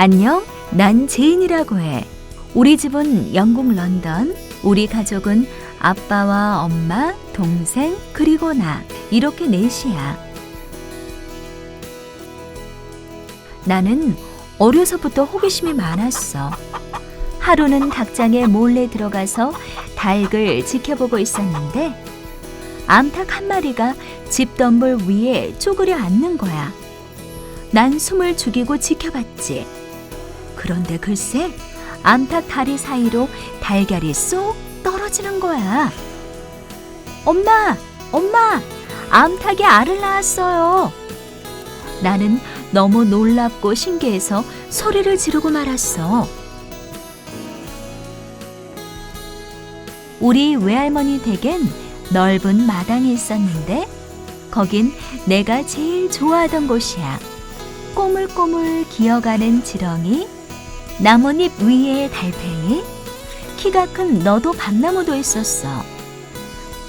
안녕, 난 제인이라고 해. 우리 집은 영국 런던. 우리 가족은 아빠와 엄마, 동생, 그리고 나. 이렇게 넷이야. 나는 어려서부터 호기심이 많았어. 하루는 닭장에 몰래 들어가서 닭을 지켜보고 있었는데 암탉 한 마리가 집 덤불 위에 쪼그려 앉는 거야. 난 숨을 죽이고 지켜봤지. 그런데 글쎄 암탉 다리 사이로 달걀이 쏙 떨어지는 거야. 엄마, 엄마, 암탉이 알을 낳았어요. 나는 너무 놀랍고 신기해서 소리를 지르고 말았어. 우리 외할머니 댁엔 넓은 마당이 있었는데 거긴 내가 제일 좋아하던 곳이야. 꼬물꼬물 기어가는 지렁이, 나뭇잎 위에 달팽이, 키가 큰 너도 밤나무도 있었어.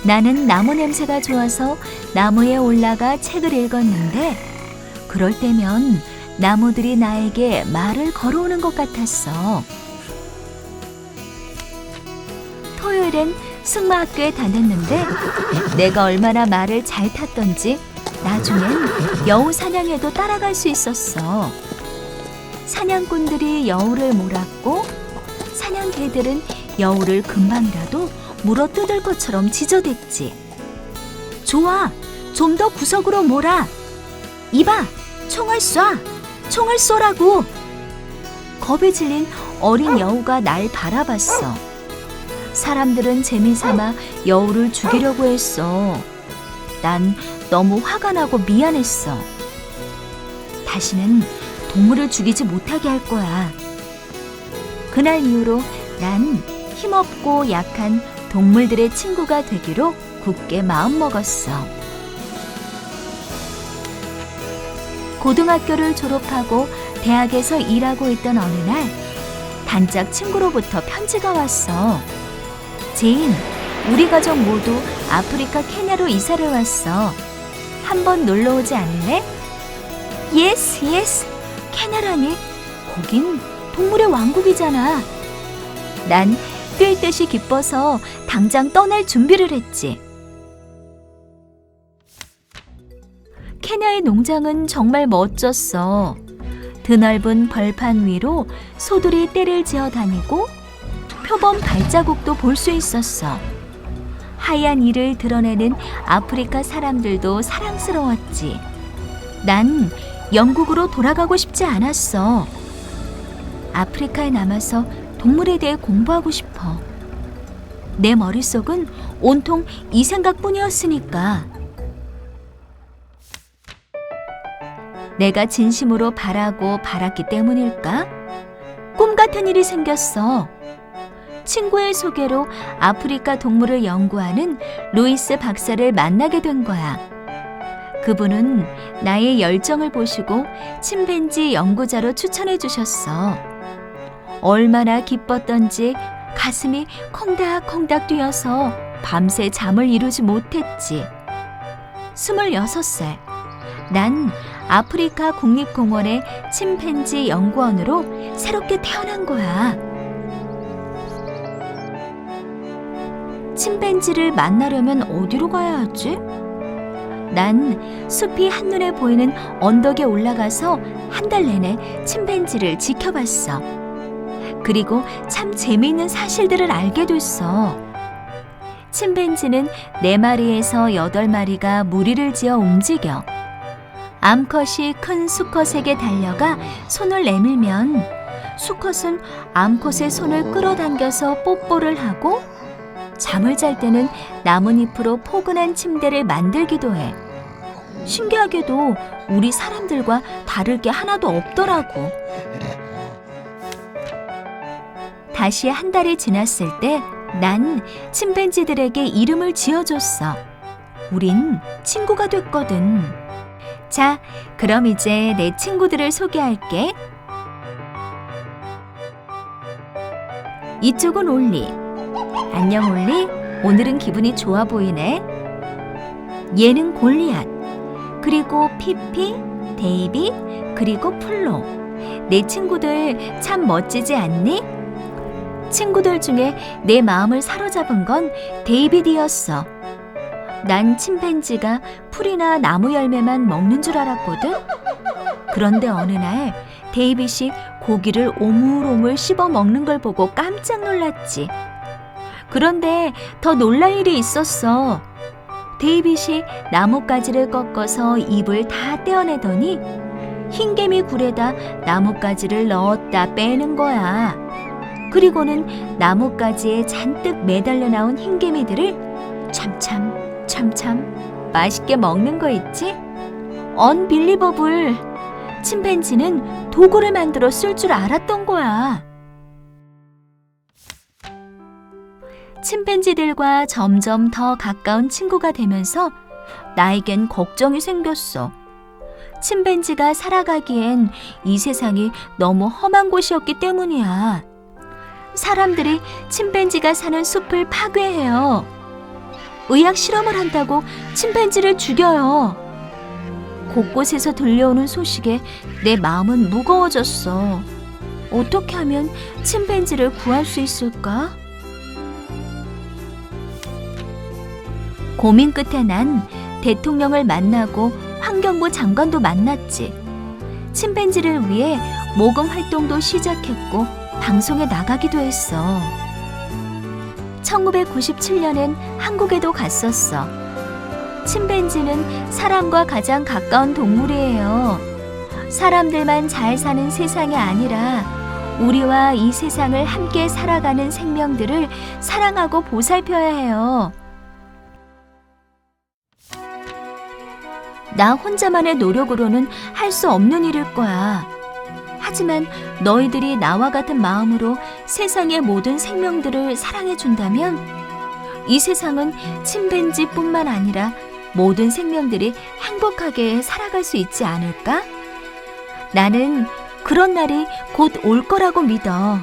나는 나무 냄새가 좋아서 나무에 올라가 책을 읽었는데 그럴 때면 나무들이 나에게 말을 걸어오는 것 같았어. 토요일엔 승마학교에 다녔는데 내가 얼마나 말을 잘 탔던지 나중엔 여우 사냥에도 따라갈 수 있었어. 사냥꾼들이 여우를 몰았고 사냥개들은 여우를 금방이라도 물어 뜯을 것처럼 지저댔지. 좋아, 좀 더 구석으로 몰아. 이봐, 총을 쏴, 총을 쏘라고. 겁에 질린 어린 여우가 날 바라봤어. 사람들은 재미삼아 여우를 죽이려고 했어. 난 너무 화가 나고 미안했어. 다시는 동물을 죽이지 못하게 할 거야. 그날 이후로 난 힘없고 약한 동물들의 친구가 되기로 굳게 마음먹었어. 고등학교를 졸업하고 대학에서 일하고 있던 어느 날 단짝 친구로부터 편지가 왔어. 제인, 우리 가족 모두 아프리카 케냐로 이사를 왔어. 한번 놀러 오지 않을래? 예스, 예스. 케냐라니? 거긴 동물의 왕국이잖아. 난 뛸 듯이 기뻐서 당장 떠날 준비를 했지. 케냐의 농장은 정말 멋졌어. 드넓은 벌판 위로 소들이 떼를 지어 다니고 표범 발자국도 볼 수 있었어. 하얀 이를 드러내는 아프리카 사람들도 사랑스러웠지. 난 영국으로 돌아가고 싶지 않았어. 아프리카에 남아서 동물에 대해 공부하고 싶어. 내 머릿속은 온통 이 생각뿐이었으니까. 내가 진심으로 바라고 바랐기 때문일까? 꿈 같은 일이 생겼어. 친구의 소개로 아프리카 동물을 연구하는 루이스 박사를 만나게 된 거야. 그분은 나의 열정을 보시고 침팬지 연구자로 추천해 주셨어. 얼마나 기뻤던지 가슴이 콩닥콩닥 뛰어서 밤새 잠을 이루지 못했지. 스물여섯 살. 난 아프리카 국립공원의 침팬지 연구원으로 새롭게 태어난 거야. 침팬지를 만나려면 어디로 가야 하지? 난 숲이 한눈에 보이는 언덕에 올라가서 한 달 내내 침팬지를 지켜봤어. 그리고 참 재미있는 사실들을 알게 됐어. 침팬지는 네 마리에서 여덟 마리가 무리를 지어 움직여. 암컷이 큰 수컷에게 달려가 손을 내밀면 수컷은 암컷의 손을 끌어당겨서 뽀뽀를 하고 잠을 잘 때는 나뭇잎으로 포근한 침대를 만들기도 해. 신기하게도 우리 사람들과 다를 게 하나도 없더라고. 다시 한 달이 지났을 때 난 침팬지들에게 이름을 지어줬어. 우린 친구가 됐거든. 자, 그럼 이제 내 친구들을 소개할게. 이쪽은 올리. 안녕 올리. 오늘은 기분이 좋아 보이네. 얘는 골리앗. 그리고 피피, 데이비, 그리고 플로. 내 친구들 참 멋지지 않니? 친구들 중에 내 마음을 사로잡은 건 데이비드였어. 난 침팬지가 풀이나 나무 열매만 먹는 줄 알았거든. 그런데 어느 날 데이빗이 고기를 오물오물 씹어 먹는 걸 보고 깜짝 놀랐지. 그런데 더 놀랄 일이 있었어. 데이빗이 나뭇가지를 꺾어서 입을 다 떼어내더니 흰개미 굴에다 나뭇가지를 넣었다 빼는 거야. 그리고는 나뭇가지에 잔뜩 매달려 나온 흰개미들을 참참 참참 맛있게 먹는 거 있지? 언빌리버블. 침팬지는 도구를 만들어 쓸 줄 알았던 거야. 침팬지들과 점점 더 가까운 친구가 되면서 나에겐 걱정이 생겼어. 침팬지가 살아가기엔 이 세상이 너무 험한 곳이었기 때문이야. 사람들이 침팬지가 사는 숲을 파괴해요. 의학 실험을 한다고 침팬지를 죽여요. 곳곳에서 들려오는 소식에 내 마음은 무거워졌어. 어떻게 하면 침팬지를 구할 수 있을까? 고민 끝에 난 대통령을 만나고 환경부 장관도 만났지. 침팬지를 위해 모금 활동도 시작했고 방송에 나가기도 했어. 1997년엔 한국에도 갔었어. 침팬지는 사람과 가장 가까운 동물이에요. 사람들만 잘 사는 세상이 아니라 우리와 이 세상을 함께 살아가는 생명들을 사랑하고 보살펴야 해요. 나 혼자만의 노력으로는 할 수 없는 일일 거야. 하지만 너희들이 나와 같은 마음으로 세상의 모든 생명들을 사랑해 준다면 이 세상은 침팬지뿐만 아니라 모든 생명들이 행복하게 살아갈 수 있지 않을까? 나는 그런 날이 곧 올 거라고 믿어.